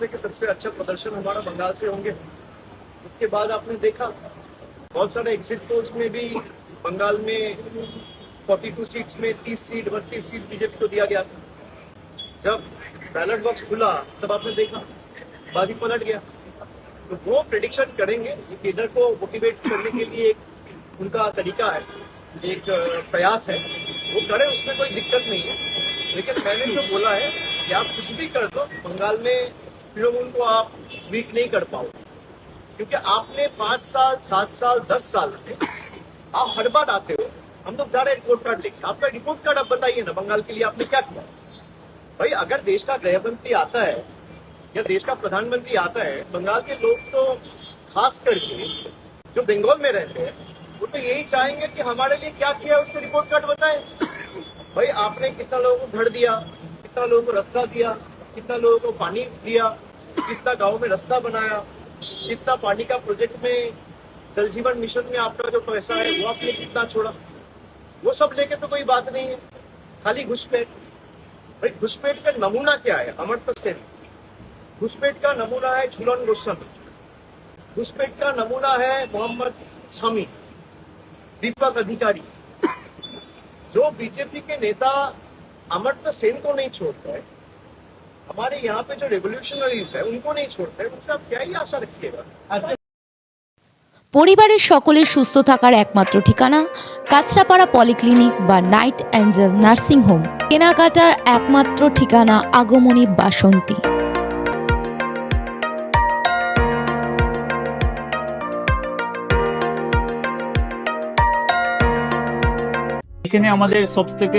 थे कि सबसे अच्छा प्रदर्शन हमारा बंगाल से होंगे उसके बाद आपने देखा बहुत सारे एग्जिट पोल्स में भी बंगाल में 42 सीट्स में 30 सीट बत्तीस सीट बीजेपी को दिया गया था जब बैलेट बॉक्स खुला तब आपने देखा बाजी पलट गया तो वो प्रडिक्शन करेंगे लीडर को मोटिवेट करने के लिए एक उनका तरीका है एक प्रयास है वो करें उसमें कोई दिक्कत नहीं है लेकिन मैंने जो बोला है कि आप कुछ भी कर दो बंगाल में फिर उनको आप वीक नहीं कर पाओ क्योंकि आपने पांच साल सात साल दस साल में आप हर बार आते हो हम लोग जा रहे हैं रिपोर्ट कार्ड लेके आपका रिपोर्ट कार्ड आप बताइए ना बंगाल के लिए आपने क्या किया भाई अगर देश का गृहमंत्री आता है या देश का प्रधानमंत्री आता है बंगाल के लोग तो खास करके जो बंगाल में रहते हैं वो तो यही चाहेंगे कि हमारे लिए क्या किया है उसको रिपोर्ट कार्ड बताए भाई आपने कितना लोगों को घर दिया कितना लोगों को रास्ता दिया कितना लोगों को पानी दिया कितना गाँव में रास्ता बनाया कितना पानी का प्रोजेक्ट में जल जीवन मिशन में आपका जो पैसा है वो आपने कितना छोड़ा वो सब लेके तो कोई बात नहीं है खाली घुसपैठ भाई घुसपैठ का नमूना क्या है अमर तो सेन घुसपैठ का नमूना है झूलन गोस्वामी घुसपैठ का नमूना है मोहम्मद शमी दीपक अधिकारी जो बीजेपी के नेता अमर्त्य तो सेन को नहीं छोड़ता है हमारे यहाँ पे जो रेवोल्यूशनरीज है उनको नहीं छोड़ते उनसे आप क्या ही आशा रखिएगा পরিবারের সকলের সুস্থ থাকার একমাত্র ঠিকানা কাঁচরাপাড়া পলিক্লিনিক বা নাইট অ্যাঞ্জেল নার্সিং হোম কেনাকাটার একমাত্র ঠিকানা আগমনী বাসন্তী এখানে আমাদের সব থেকে